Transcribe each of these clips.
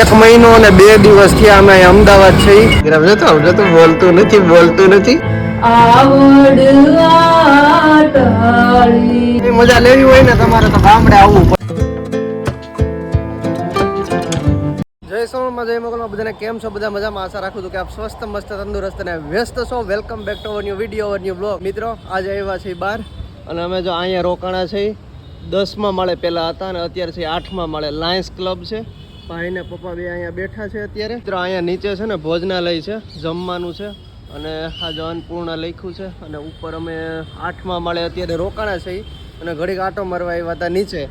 એક મહિનો અને બે દિવસથી અમે અમદાવાદ છીએ રમજો તો રમજો તો બોલતું નથી બોલતું નથી. મજા લેવી હોય ને તમારે તો ગામડે આવવું જય મોકલમાં બધાને કેમ છો? બધા મજામાં? આશા રાખું છું કે આપ સ્વસ્થ મસ્ત તંદુરસ્ત અને વ્યસ્ત છો. Welcome back to our new video our new blog મિત્રો આજે આવ્યા છીએ બહાર અને અમે જો અહીંયા રોકાણા છે દસમાં માળે પહેલા હતા અને અત્યારે છે આઠમાં માળે લાયન્સ ક્લબ છે. ભાઈ ને પપ્પા બે અહીંયા બેઠા છે અત્યારે. મિત્રો, અહીંયા નીચે છે ને ભોજનાલય છે, જમવાનું છે અને આ જો અન્નપૂર્ણા લખ્યું છે અને ઉપર અમે આઠમા માળે અત્યારે રોકાણા છે અને ઘડીક આટો મારવા આવ્યા હતા નીચે.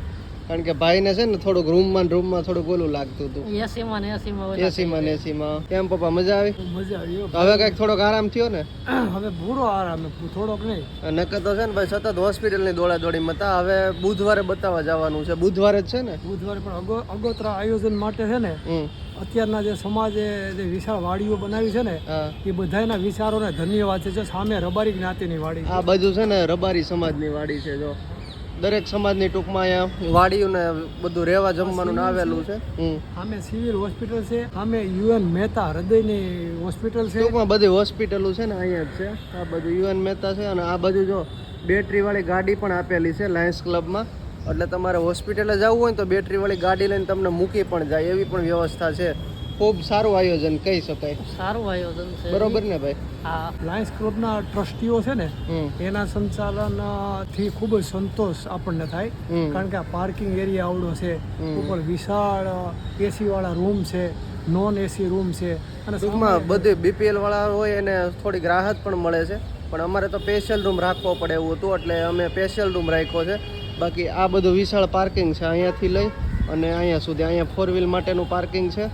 કારણ કે ભાઈને છે ને થોડુંક રૂમમાં ને રૂમમાં થોડુંક ઓલું લાગતું હતું. એસીમાં ને એસીમાં એસીમાં ને એસીમાં. કેમ પપ્પા મજા આવી? મજા આવી હવે કંઈક થોડોક આરામ થયો ને? હવે પૂરો આરામ થોડોક નહીં. નકર તો છે ને ભાઈ સતત હોસ્પિટલની દોડા દોડીમાં મતા હવે બુધવારે બતાવવા જવાનું છે. બુધવારે જ છે ને? બુધવારે પણ અગો અગોતરા આયોજન માટે છે ને અત્યારના જે સમાજે જે વિશાળ વાડીઓ બનાવી છે ને એ બધાના વિચારોને ધન્યવાદ છે. સામે રબારી જ્ઞાતિની વાડી આ બાજુ છે ને રબારી સમાજની વાડી છે જો. દરેક સમાજની ટૂંકમાં અહીંયા વાડીયું ને બધું રહેવા જમવાનું ને આવેલું છે. સામે સિવિલ હોસ્પિટલ છે સામે યુએન મહેતા હૃદયની હોસ્પિટલ છે. ટૂંકમાં બધી હોસ્પિટલો છે ને અહીંયા જ છે. આ બધું યુએન મહેતા છે અને આ બાજુ જો બેટરી વાળી ગાડી પણ આપેલી છે લાયન્સ ક્લબમાં. એટલે તમારે હોસ્પિટલે જવું હોય તો બેટરી વાળી ગાડી લઈને તમને મૂકી પણ જાય એવી પણ વ્યવસ્થા છે. ખૂબ સારું આયોજન કહી શકાય. સારું આયોજન છે. બરોબર ને ભાઈ? આ લાયન્સ ક્લબના ટ્રસ્ટીઓ છે ને એના સંચાલનથી ખૂબ જ સંતોષ આપણને થાય. કારણ કે આ પાર્કિંગ એરિયા આવડો છે ઉપર વિશાળ એસી વાળા રૂમ છે નોન એસી રૂમ છે. અને ટૂંકમાં બધે બીપીએલ વાળા હોય એને થોડીક રાહત પણ મળે છે. પણ અમારે તો સ્પેશિયલ રૂમ રાખવો પડે એવું હતું એટલે અમે સ્પેશિયલ રૂમ રાખ્યો છે. બાકી આ બધું વિશાળ પાર્કિંગ છે અહીંયાથી લઈ અને અહીંયા સુધી. અહીંયા ફોર વ્હીલ માટેનું પાર્કિંગ છે.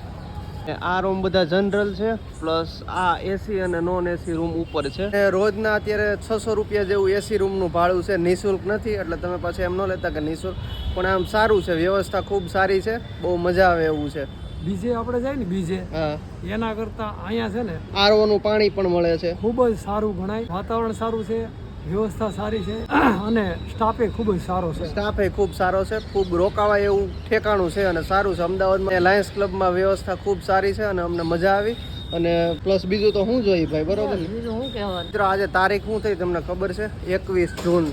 આ રૂમ બધા જનરલ છે પ્લસ આ એસી અને નોન એસી રૂમ ઉપર છે. રોજના અત્યારે છસો રૂપિયા જેવું એસી રૂમનું ભાડું છે નિઃશુલ્ક નથી એટલે તમે પાછું એમ ન લેતા કે નિઃશુલ્ક પણ આમ સારું છે વ્યવસ્થા ખૂબ સારી છે બહુ મજા આવે એવું છે. બીજે આપણે જાય ને બીજે હા. એના કરતા અહીંયા છે ને આરઓનું પાણી પણ મળે છે. ખૂબ જ સારું ગણાય વાતાવરણ સારું છે વ્યવસ્થા સારી છે અને સ્ટાફે ખૂબ જ સારો છે. સ્ટાફ ખૂબ સારો છે ખૂબ રોકાવાય એવું ઠેકાણું છે અને સારું છે. અમદાવાદમાં લાયન્સ ક્લબમાં વ્યવસ્થા ખૂબ સારી છે અને અમને મજા આવી. અને પ્લસ બીજું તો હું જોઈએ ભાઈ બરોબર બીજું હું કહેવાનું? મિત્રો આજે તારીખ શું થઈ તમને ખબર છે? એકવીસ જૂન.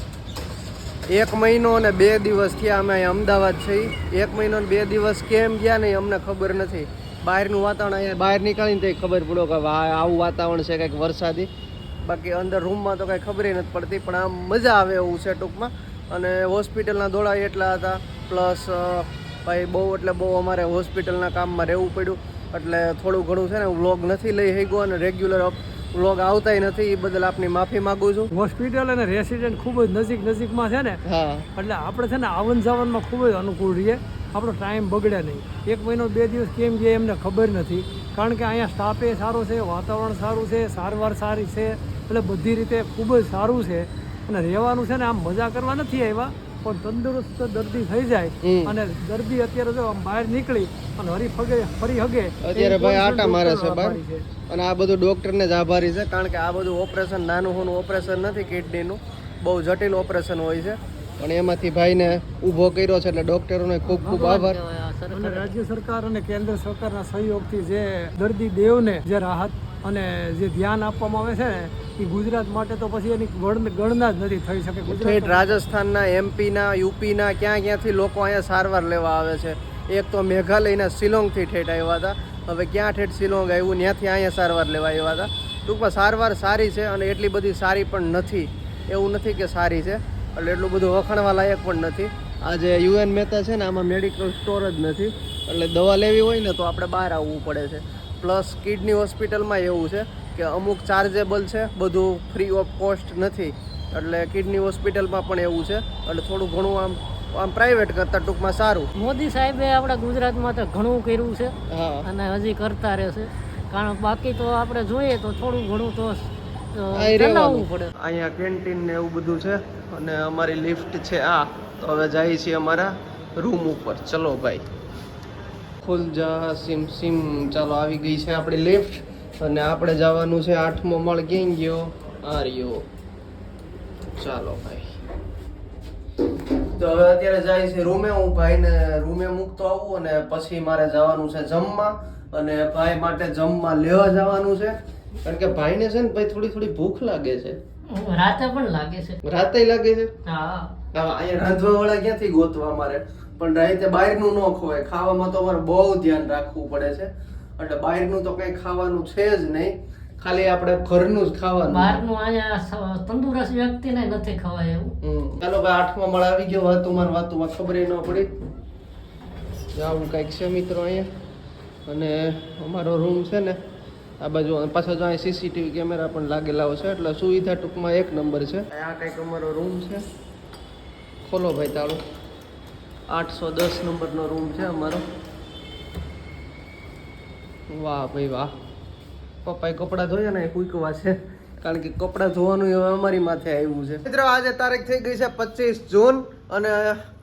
એક મહિનો અને બે દિવસ થયા અમે અહીં અમદાવાદ છીએ એક મહિનો અને બે દિવસ કેમ ગયા નહીં અમને ખબર નથી. બહારનું વાતાવરણ અહીંયા બહાર નીકળીને તો ખબર પડો કે વાહ આવું વાતાવરણ છે કંઈક વરસાદી. બાકી અંદર રૂમમાં તો કાંઈ ખબર નથી પડતી પણ આમ મજા આવે એવું છે ટૂંકમાં. અને હોસ્પિટલના દોડા એટલા હતા પ્લસ ભાઈ બહુ એટલે બહુ અમારે હોસ્પિટલના કામમાં રહેવું પડ્યું. એટલે થોડું ઘણું છે ને વ્લોગ નથી લઈ શક્યો અને રેગ્યુલર વ્લોગ આવતાય નથી એ બદલ આપની માફી માંગુ છું. હોસ્પિટલ અને રેસિડેન્ટ ખૂબ જ નજીક નજીકમાં છે ને એટલે આપણે છે ને આવન જાવનમાં ખૂબ જ અનુકૂળ રહીએ. આપણો ટાઈમ બગડે નહીં. એક મહિનો બે દિવસ કેમ ગયા એમને ખબર નથી. કારણ કે અહીંયા સ્ટાફે સારો છે વાતાવરણ સારું છે સારવાર સારી છે. એટલે બધી રીતે ખૂબ જ સારું છે. અને રહેવાનું છે ને આમ મજા કરવા નથી આવ્યા પણ તંદુરસ્ત દર્દી થઈ જાય. અને દર્દી અત્યારે જો આમ બહાર નીકળી અને હરી ફગે ફરી હગે અત્યારે ભાઈ આટા મારે છે અને આ બધું ડોક્ટરને જ આભારી છે કારણ કે આ બધું ઓપરેશન નાનું હોનું ઓપરેશન નથી કિડનીનું. બહુ જટિલ ઓપરેશન હોય છે. પણ એમાંથી ભાઈને ઊભો કર્યો છે એટલે ડોક્ટરોને ખૂબ ખૂબ આભાર. અને રાજ્ય સરકાર અને કેન્દ્ર સરકારના સહયોગથી જે દર્દી દેવને જે રાહત અને જે ધ્યાન આપવામાં આવે છે ને એ ગુજરાત માટે તો પછી એની ગણ- ગણના જ નથી થઈ શકે. ગુજરાત રાજસ્થાનના એમપીના યુપીના ક્યાં ક્યાંથી લોકો અહીંયા સારવાર લેવા આવે છે? એક તો મેઘાલયના શિલોંગથી ઠેઠ આવ્યા હતા. હવે ક્યાં ઠેઠ શિલોંગ આવ્યું? ત્યાંથી અહીંયા સારવાર લેવા આવ્યા હતા. ટૂંકમાં સારવાર સારી છે અને એટલી બધી સારી પણ નથી. એવું નથી કે સારી છે. એટલે એટલું બધું વખાણવા લાયક પણ નથી. આ જે યુએન મહેતા છે ને આમાં મેડિકલ સ્ટોર જ નથી. એટલે દવા લેવી હોય ને તો આપણે બહાર આવવું પડે છે. પ્લસ કિડની હોસ્પિટલમાં એવું છે કે અમુક ચાર્જેબલ છે બધું ફ્રી ઓફ કોસ્ટ નથી. એટલે કિડની હોસ્પિટલમાં પણ એવું છે. એટલે થોડું ઘણું આમ આમ પ્રાઇવેટ કરતાં ટૂંકમાં સારું. મોદી સાહેબે આપણા ગુજરાતમાં તો ઘણું કર્યું છે અને હજી કરતા રહેશે કારણ બાકી તો આપણે જોઈએ તો થોડું ઘણું તો ચલાવવું પડે. અહીંયા કેન્ટીન ને એવું બધું છે અને અમારી લિફ્ટ છે આ. તો હવે જઈએ છીએ અમારા રૂમ ઉપર. ચલો ભાઈ. ખુલ જા સિમ સિમ ચાલો આવી ગઈ છે આપણી લિફ્ટ અને આપણે જવાનું છે આઠમો માળ ક્યાં ગયો? આ રહ્યો ચાલો ભાઈ. તો હવે અત્યારે જાય છે રૂમે હું ભાઈને રૂમે મૂકતો આવું અને પછી મારે જવાનું છે જમવા અને ભાઈ માટે જમવા લેવા જવાનું છે. કારણ કે ભાઈને છે ને ભાઈ થોડી થોડી ભૂખ લાગે છે. રાતે પણ લાગે છે. રાતે લાગે છે? હા. અહીંયા રાંધવા વાળા ક્યાંથી ગોતવા મારે? પણ રાતે બહારનું ન ખવાય. ખાવામાં તો અમારે બહુ ધ્યાન રાખવું પડે છે. એટલે બહારનું તો કંઈ ખાવાનું છે જ નહીં. ખાલી આપણે ઘરનું જ ખાવાનું. બહારનું અહીંયા તંદુરસ્ત વ્યક્તિને નથી ખવાય એવું. ચાલો ભાઈ આઠમા માળ આવી ગયો. વાતુમાં ને વાતુમાં ખબર ન પડી. જાવું કંઈક છે મિત્રો અહીંયા. અને અમારો રૂમ છે ને આ બાજુ પાછા જો અહીં સીસીટીવી કેમેરા પણ લાગેલા છે. એટલે સુવિધા ટૂંકમાં એક નંબર છે. આ કંઈક અમારો રૂમ છે. ખોલો ભાઈ તાળું. આઠસો દસ નંબરનો રૂમ છે અમારો. વાહ ભાઈ વાહ. પપ્પાએ કપડાં ધોયા ને કૂકવા છે. કારણ કે કપડાં ધોવાનું હવે અમારી માથે આવ્યું છે. મિત્રો, આજે તારીખ થઈ ગઈ છે પચીસ જૂન અને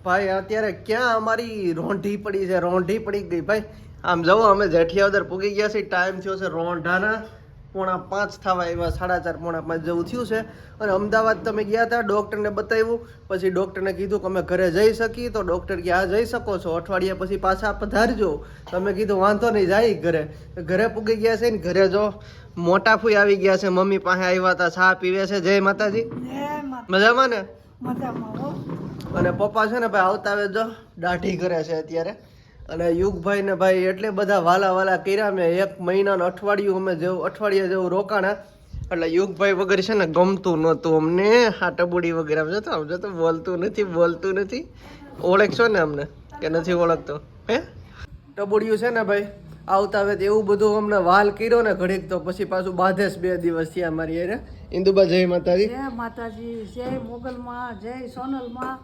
ભાઈ, અત્યારે ક્યાં અમારી રોંઢી પડી છે? રોંઢી પડી ગઈ. ભાઈ, આમ જવો અમે જેઠિયાવદર પૂગી ગયા છીએ. ટાઈમ થયો છે રોંઢાના. પોણા પાંચ થવા એવા સાડા ચાર પોણા પાંચ જેવું થયું છે. અને અમદાવાદ તમે ગયા હતા ડૉક્ટરને બતાવ્યું. પછી ડૉક્ટરને કીધું કે અમે ઘરે જઈ શકીએ. તો ડૉક્ટર કે આ જઈ શકો છો. અઠવાડિયા પછી પાછા પધારજો. તમે કીધું વાંધો નહીં જાય ઘરે. ઘરે પૂગી ગયા છે ને ઘરે જો મોટા ફૂઈ આવી ગયા છે. મમ્મી પાસે આવ્યા હતા ચા પીવે છે. જય માતાજી. મજામાં ને? અને પપ્પા છે ને ભાઈ આવતા આવે જો દાઢી કરે છે અત્યારે. અને યુગભાઈ ને ભાઈ એટલે બધા વાલા વાલા કર્યા મેં એક મહિનાનું અઠવાડિયું અમે જેવું, અઠવાડિયા જેવું રોકાણા. એટલે યુગભાઈ વગર છે ને ગમતું નહોતું અમને. આ ટબુડી વગેરે આમ જતો આમ જતો. બોલતું નથી બોલતું નથી. ઓળખશો ને અમને? કે નથી ઓળખતો? હે? ટબુડિયું છે ને ભાઈ, આવતા આવે એવું બધું અમને વાલ કર્યો ને ઘડીક તો પછી પાછું બાધેશ બે દિવસ થયા અમારી અરે ઇન્દુબા, જય માતાજી. જય માતાજી, જય મોગલમાં, જય સોનલમાં.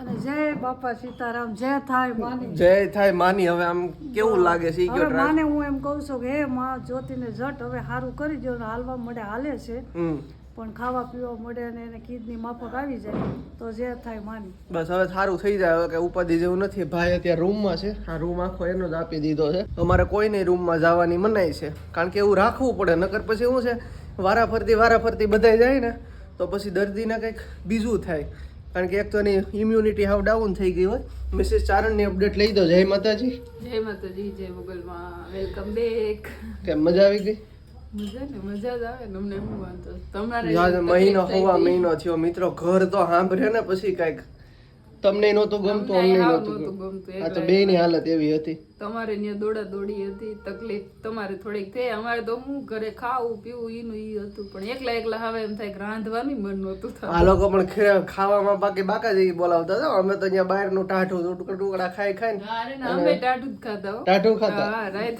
અને જય બાપા સીતારામ જય થાય માની. જય થાય માની હવે આમ કેવું લાગે છે ઈ હવે માને હું એમ કહું છું કે હે માં જ્યોતિને જટ હવે સારું કરી દો હાલવા મળે હાલે છે. પણ ખાવા પીવા મળે અને એને કિડની માફક આવી જાય તો જે થાય માની. બસ હવે સારું થઈ જાય હવે કે ઉપાધિ જેવું નથી. ભાઈ અત્યારે રૂમમાં છે આ રૂમ આખો એનો જ આપી દીધો છે. અમારે કોઈ નહીં રૂમમાં જવાની મનાઈ છે કારણ કે એવું રાખવું પડે નકર પછી શું છે વારા ફરતી વારા ફરતી બધાય જાય ને તો પછી દર્દીને કંઈક બીજું થાય. કારણ કે એક તો એની ઇમ્યુનિટી હાવ ડાઉન થઈ ગઈ હોય. મિસિસ ચારણની અપડેટ લઈ દો. જય માતાજી. જય માતાજી જય મોગલમાં. વેલકમ બેક કેમ મજા આવી ગઈ? મજા ને મજા જ આવે ને અમને શું વાંધો. તમારે મહિનો હોવા મહિનો થયો. મિત્રો ઘર તો સાંભળે ને પછી કાંઈક તમને નહોતું ગમતું અમને નહોતું ગમતું. આ તો બે ની હાલત એવી હતી. તમારે ત્યાં દોડા દોડી હતી તકલીફ તમારે થોડીક થઈ. અમારે તો હું ઘરે ખાવું પીવું ઈનું ઈ હતું પણ એકલા એકલા હવે એમ થાય કે રાંધવાનું મન નહોતું આ લોકો પણ ખાવામાં બાકી બાકા જેવી બોલાવતા હતા. અમે તો અહીંયા બહારનું ટાઢું ટુકડા ટુકડા ખાઈ ખાઈ ને અમે ટાઢું જ ખાતા હો. ટાઢું ખાતા. હા રાઈત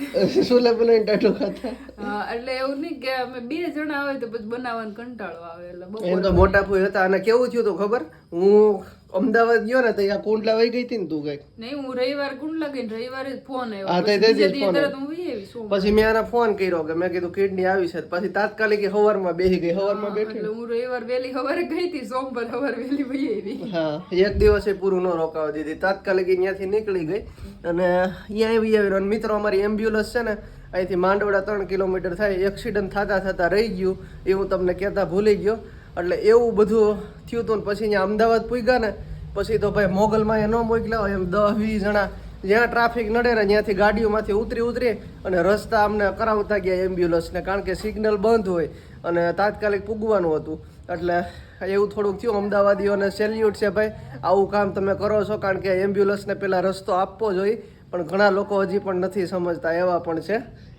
સુલે બનાવીને ટાઢું ખાતા? હા, એટલે એવું નહીં કે અમે બે જણા હોય તો પછી બનાવવાનો કંટાળો આવે એટલે બહુ તો મોટા ફૂઈ હતા. અને કેવું થયું તો ખબર? હું અમદાવાદ ગયો ને તો અહીંયા કુંડલા વહી ગઈ હતી ને તું કઈ નહીં હું રવિવાર કુંડલા ગઈ રવિવારે ફોન હા, આવ્યો. તે તે ફોન હું શું? પછી મેં આને ફોન કર્યો કે મેં કીધું કિડની આવી છે પછી તાત્કાલિક હવારમાં બેસી ગઈ હવારમાં બેઠી. હું રવિવાર વહેલી સવારે ગઈ હતી સોમવાર સવારે વહેલી વહી આવી. હા એક દિવસે પૂરું ન રોકાવા દીધી. તાત્કાલિક અહીંયાથી નીકળી ગઈ અને અહીંયા આવી આવી અને મિત્રો અમારી એમ્બ્યુલન્સ છે ને અહીંથી માંડવડા ત્રણ કિલોમીટર થાય એક્સિડન્ટ થતા થતા રહી ગયું. એ હું તમને કહેતા ભૂલી ગયો. એટલે એવું બધું થયું હતું ને પછી અહીંયા અમદાવાદ પૂગ્યા ને પછી તો ભાઈ મોગલમાં એ ન મોકલ્યા હોય એમ દસ વીસ જણા. જ્યાં ટ્રાફિક નડે ને ત્યાંથી ગાડીઓમાંથી ઉતરી ઉતરી અને રસ્તા અમને કરાવતા ગયા એમ્બ્યુલન્સને કારણ કે સિગ્નલ બંધ હોય અને તાત્કાલિક પૂગવાનું હતું. એટલે એવું થોડુંક થયું. અમદાવાદીઓને સેલ્યુટ છે ભાઈ. આવું કામ તમે કરો છો કારણ કે એમ્બ્યુલન્સને પહેલાં રસ્તો આપવો જોઈએ પણ ઘણા લોકો હજી પણ નથી સમજતા એવા પણ છે.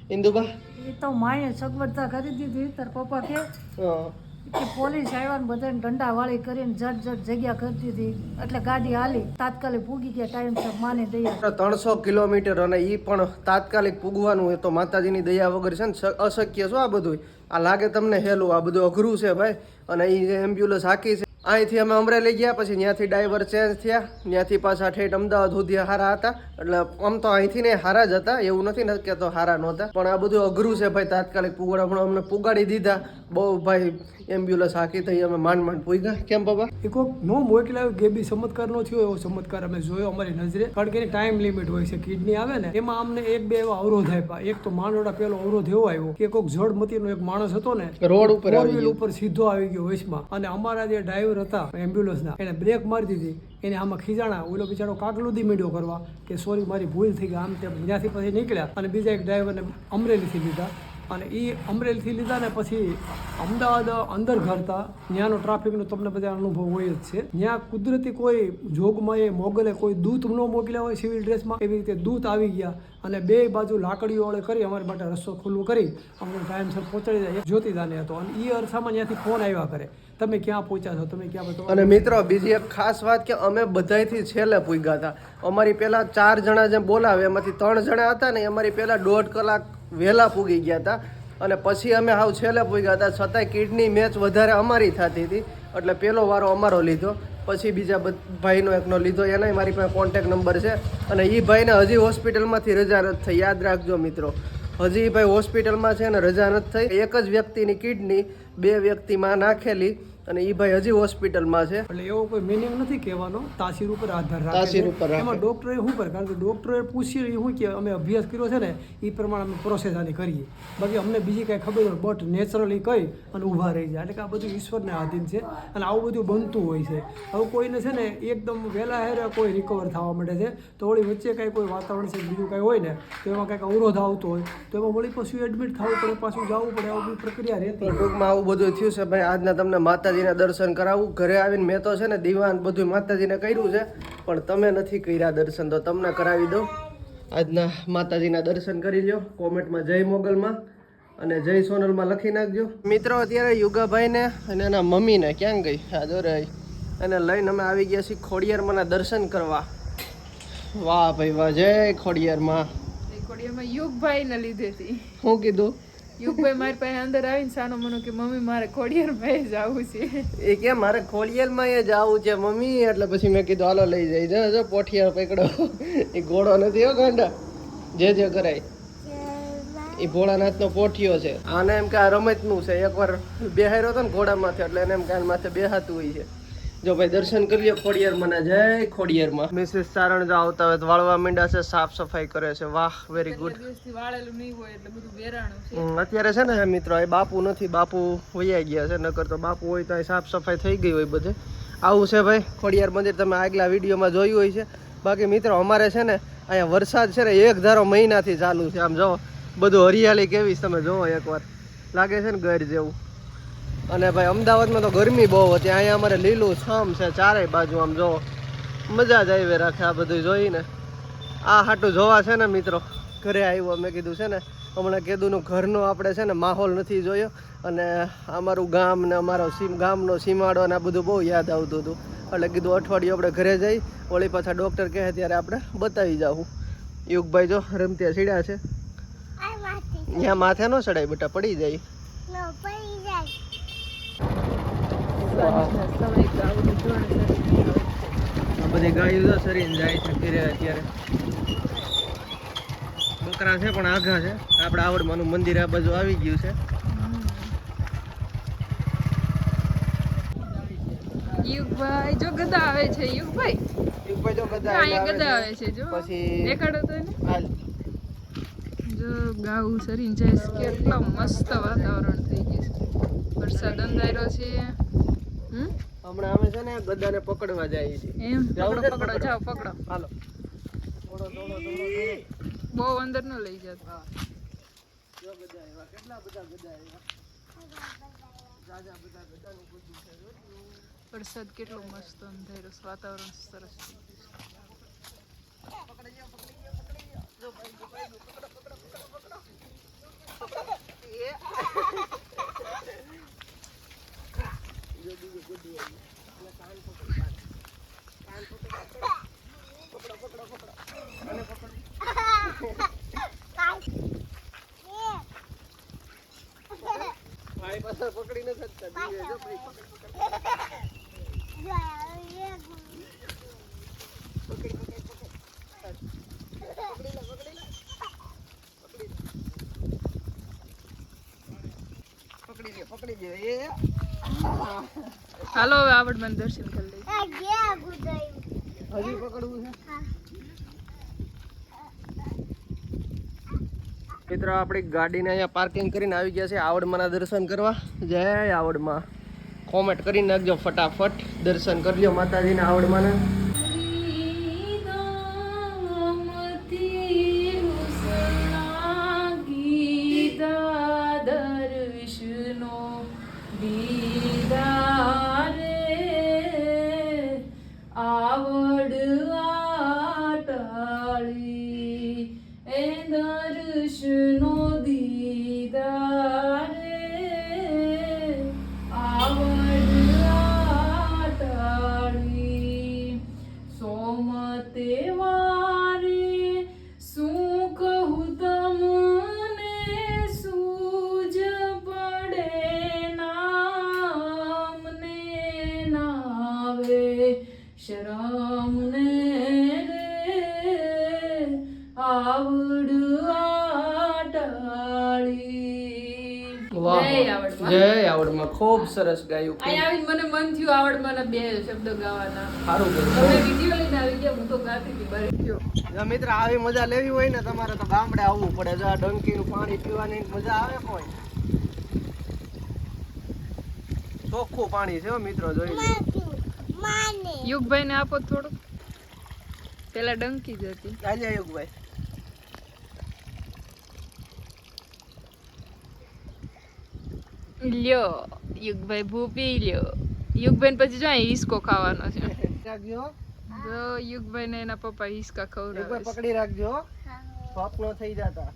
ઇન્દુબા? એ તો માએ સગવડતા કરી દીધી. તાર પપ્પા કે હં. કે પોલીસ આવ્યા બધાને ડંડા વાળી કરીને જટ જટ જગ્યા કરતી હતી. એટલે ગાડી હાલી, તાત્કાલિક પૂગી ગયા ટાઈમસર માને દયા. ત્રણસો કિલોમીટર અને એ પણ તાત્કાલિક પૂગવાનું એ તો માતાજીની દયા વગર છે ને અશક્ય શું આ બધું આ લાગે તમને હેલું, આ બધું અઘરું છે ભાઈ. અને એ એમ્બ્યુલન્સ હાકી છે. અહીંથી અમે અમરેલી ગયા, પછી ત્યાંથી ડ્રાઈવર ચેન્જ થયા. ત્યાંથી પાછા ઠેઠ અમદાવાદ સુધી હારા હતા. એટલે આમ તો અહીંથી ને હારા જ હતા, એવું નથી ને કે તો હારા નહોતા. પણ આ બધું અઘરું છે ભાઈ, તાત્કાલિક પુગાડા પણ અમને પુગાડી દીધા. બહુ ભાઈ એમ્બ્યુલન્સ હાકી થઈ અમે માંડ માંડ પૂગ્યા. કેમ બાબા? એ કોઈક નો મોકલાયો કે બી ચમત્કાર નો થયો એવો ચમત્કાર અમે જોયો અમારી નજરે. કારણ કે એની ટાઈમ લિમિટ હોય છે કિડની આવે ને એમાં અમને એક બે એવા અવરોધ આપ્યા. એક તો માંડોડા પેલો અવરોધ એવો આવ્યો કે કોઈક જળમતીનો એક માણસ હતો ને રોડ ઉપર વ્હીલ ઉપર સીધો આવી ગયો વચમાં અને અમારા જે ડ્રાઈવર હતા એમ્બ્યુલન્સના એને બ્રેક મારી દીધી. એને આમાં ખીજાણા ઓલો બિચારો કાકલુદી મીડિયો કરવા કે સોરી મારી ભૂલ થઈ ગઈ. આમ તેમ ત્યાંથી પછી નીકળ્યા. અને બીજા એક ડ્રાઈવરને અમરેલીથી લીધા. અને એ અમરેલીથી લીધા ને પછી અમદાવાદ અંદર ઘરતા, ત્યાંનો ટ્રાફિકનો તમને બધા અનુભવ હોય જ છે. ત્યાં કુદરતી કોઈ જોગમાં એ મોગલે કોઈ દૂત ન મોકલ્યા હોય સિવિલ ડ્રેસમાં એવી રીતે દૂત આવી ગયા અને બે બાજુ લાકડીઓ વડે કરી અમારી માટે રસ્તો ખુલ્લું કરી અમને ટાઈમસર પહોંચાડી જાય જ્યોતિદાને હતો અને એ અરસામાં ત્યાંથી ફોન આવ્યા કરે. તમે ક્યાં પહોંચ્યા છો? તમે ક્યાં બધો અને મિત્રો, બીજી એક ખાસ વાત કે અમે બધાયથી છેલ્લે પૂગ્યા હતા. અમારી પહેલાં ચાર જણા જેમ બોલાવે, એમાંથી ત્રણ જણા હતા ને અમારી પહેલાં દોઢ કલાક વહેલા પૂગી ગયા હતા. અને પછી અમે હાવ છેલ્લે પૂગ્યા હતા. છતાંય કિડની મેચ વધારે અમારી થતી હતી. એટલે પહેલો વારો અમારો લીધો. પછી બીજા ભાઈનો એકનો લીધો. એનાય મારી પાસે કોન્ટેક નંબર છે. અને એ ભાઈને હજી હોસ્પિટલમાંથી રજા નથી થઈ. યાદ રાખજો મિત્રો. હજી એ ભાઈ હોસ્પિટલમાં છે અને રજા નથી થઈ. એક જ વ્યક્તિની કિડની બે વ્યક્તિમાં નાખેલી. અને એ ભાઈ હજી હોસ્પિટલમાં છે. એટલે એવો કોઈ મિનિંગ નથી કહેવાનો. તાસીર ઉપર આધાર રાખે તાસીર. ઉપર એમાં ડોક્ટરે શું કરે? કારણ કે ડોક્ટરે પૂછ્યું એ શું કે અમે અભ્યાસ કર્યો છે ને એ પ્રમાણે અમે પ્રોસેસ આની કરીએ. બાકી અમને બીજી કાંઈ ખબર હોય બટ નેચરલી કહી અને ઊભા રહી જાય. એટલે કે આ બધું ઈશ્વરને આધીન છે અને આવું બધું બનતું હોય છે. હવે કોઈને છે ને એકદમ વહેલા હેરે કોઈ રિકવર થવા માંડે છે. તો વળી વચ્ચે કાંઈ કોઈ વાતાવરણ છે બીજું કાંઈ હોય ને તો એમાં કાંઈક અવરોધ આવતો હોય. તો એમાં વળી પાછું એડમિટ થવું પડે પાછું જવું પડે આવી બધી પ્રક્રિયા રહેતી તો ટૂંકમાં આવું બધું થયું છે. ભાઈ આજના તમને માતાજીના દર્શન કરાવું. ઘરે આવીને મેં તો છે ને દીવાન બધું માતાજીને કર્યું છે. પણ તમે નથી કર્યા દર્શન તો તમને કરાવી દઉં. આજના માતાજીના દર્શન કરી લ્યો. કોમેન્ટમાં જય મોગલમાં અને જય સોનલમાં લખી નાખજો. મિત્રો અત્યારે યુગાભાઈને અને એના મમ્મીને ક્યાં ગઈ? હા રહી. એને લઈને અમે આવી ગયા છીએ ખોડિયારમાંના દર્શન કરવા. વાહ ભાઈ વાહ. જય ખોડિયારમાં. ખોડિયારમાં યુગભાઈને લીધેથી. શું કીધું? યુગભાઈ મારી પાસે અંદર આવીને સાનો મનો કે, મમ્મી, મારે ખોડિયારમાં જવું છે. એ કે, મારે ખોડિયાલમાં એ જવું છે, મમ્મી. એટલે પછી મેં કીધું, હાલો, લઈ જાય. જો જો, પોઠિયાર પકડો. એ ઘોડો નથી હો, ગાંડા. જે જે કરાય. એ ભોળાનાથનો પોઠિયો છે. આને એમ કે આ રમતનું છે. એકવાર બેહાર્યો હતો ને ઘોડામાંથી એટલે એને એમ કે આના માથે બેહાતું હોય છે. જો ભાઈ દર્શન કરી લ્યો ખોડિયારમાં ના જય ખોડિયારમાં. મિસિસ ચારણ જો આવતા હોય તો વાળવા મીંડા છે સાફ સફાઈ કરે છે. વાહ વેરી ગુડ અત્યારે છે ને મિત્રો એ બાપુ નથી બાપુ વૈયા ગયા છે નકર તો બાપુ હોય તો અહીં સાફ સફાઈ થઈ ગઈ હોય બધે. આવું છે ભાઈ ખોડિયાર મંદિર તમે આગલા વિડીયોમાં જોયું હોય છે. બાકી મિત્રો અમારે છે ને અહીંયા વરસાદ છે ને એક ધારો મહિનાથી ચાલુ છે. આમ જો બધું હરિયાળી કેવી તમે જોવો એકવાર. લાગે છે ને ઘર જેવું. અને ભાઈ અમદાવાદમાં તો ગરમી બહુ હતી. અહીંયા અમારે લીલું છમ છે ચારેય બાજુ આમ જો મજા જ આવી રાખે આ બધું જોઈને. આ હાટું જોવા છે ને મિત્રો ઘરે આવ્યો મેં કીધું છે ને હમણાં કીધુંનું ઘરનો આપણે છે ને માહોલ નથી જોયો. અને અમારું ગામ ને અમારો સીમ ગામનો સીમાડો ને આ બધું બહુ યાદ આવતું હતું. એટલે કીધું અઠવાડિયું આપણે ઘરે જઈ વળી પાછા ડૉક્ટર કહે ત્યારે આપણે બતાવી જાવું યુગભાઈ જો રમત્યા સીડ્યા છે. ત્યાં માથે. ન ચડાય બેટા પડી જાય સાંજના સમય ગાવું જોડે આ બધી ગાયો તો સરીને જાય છે અત્યારે. બકરા છે પણ આઘા છે. આપણે આવડમાનું મંદિર આ બાજુ આવી ગયું છે. યુગભાઈ જો ગદા આવે છે યુગભાઈ? યુગભાઈ જો બધા અહીંયા ગદા આવે છે જો. પછી દેખાડો તો એને. હાલ. જો ગાવું સરીને જાય કેટલો મસ્ત વાતાવરણ થઈ ગયું છે. વરસાદ અંધારો છે. હમણાં અમે છે ને ગદાને પકડવા જઈએ છીએ. એમ? પકડો પકડો. જાઓ પકડો. હાલો. થોડો થોડો થોડો બહુ અંદર ન લઈ જતો જો ગદા આવ્યા કેટલા બધા ગદા આવ્યા જાજા બધા ગદાનું બધું છે. વરસાદ કેટલો મસ્ત અંધેરો વાતાવરણ સરસ છે ભાઈ પાછા પકડી ન શકતા પકડી પકડ. પકડી લે પકડી લે એ હાલો હવે આવડમાં દર્શન કરી લઈએ. હજી પકડવું છે? મિત્રો આપણી ગાડીને અહીંયા પાર્કિંગ કરીને આવી ગયા છે. આવડમાના દર્શન કરવા. જય આવડમાં. કોમેન્ટ કરી નાખજો ફટાફટ. દર્શન કરજો માતાજીના આવડમાના. આવડ આવડમાં. ખૂબ સરસ ગાયું અહીંયા આવીને મને મન થયું આવડમાં બે શબ્દ ગાવાના. સારું તમે કર્યું વીડિયો લઈને આવી ગયા હું તો ગાતી હતી બરે જો મિત્ર આવી મજા લેવી હોય ને તમારે તો ગામડે આવવું પડે. જો આ ડંકીનું પાણી પીવાની મજા આવે કોઈ? ચોખ્ખું પાણી છે હો મિત્રો જોઈ લો. યુગભાઈ ને આપો થોડું પેલા ડંકી જ હતી. આજે યુગભાઈ. લ્યો યુગભાઈ ભૂપી લ્યો. યુગભાઈ પછી જો હિસકો ખાવાનો છે. રાખજો. જો યુગભાઈ ને એના પપ્પા હિસકા ખવડાવે પકડી રાખજો. સ્વપ્ન થઈ જતા.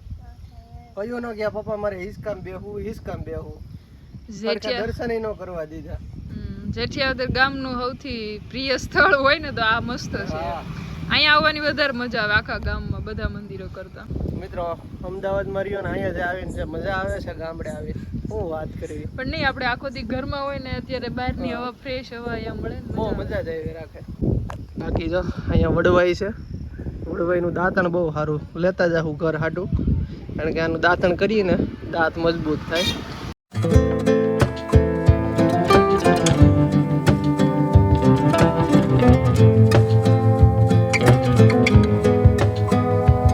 કયું ન ગયા પપ્પા મારે હિસકામ બેહું હિસકામ બેહું દર્શન ન કરવા દીધા. જેઠિયાદર ગામનું સૌથી પ્રિય સ્થળ હોય ને તો આ મસ્ત છે. અહીંયા આવવાની વધારે મજા આવે આખા ગામમાં બધા મંદિરો કરતા. મિત્રો અમદાવાદમાં રહ્યો ને અહીંયા જ આવીને જે મજા આવે છે ગામડે આવી. હું વાત કરવી? પણ નહીં આપણે આખો દી ઘરમાં હોય ને અત્યારે બહારની હવા ફ્રેશ હવા અહીંયા મળે બહુ મજા મજા જ આવી રાખે. બાકી જો અહીંયા વડવાઈ છે. વડવાઈનું દાંતણ બહુ સારું. લેતા જાઉં ઘર હાટું. કારણ કે આનું દાંતણ કરીએ ને દાંત મજબૂત થાય.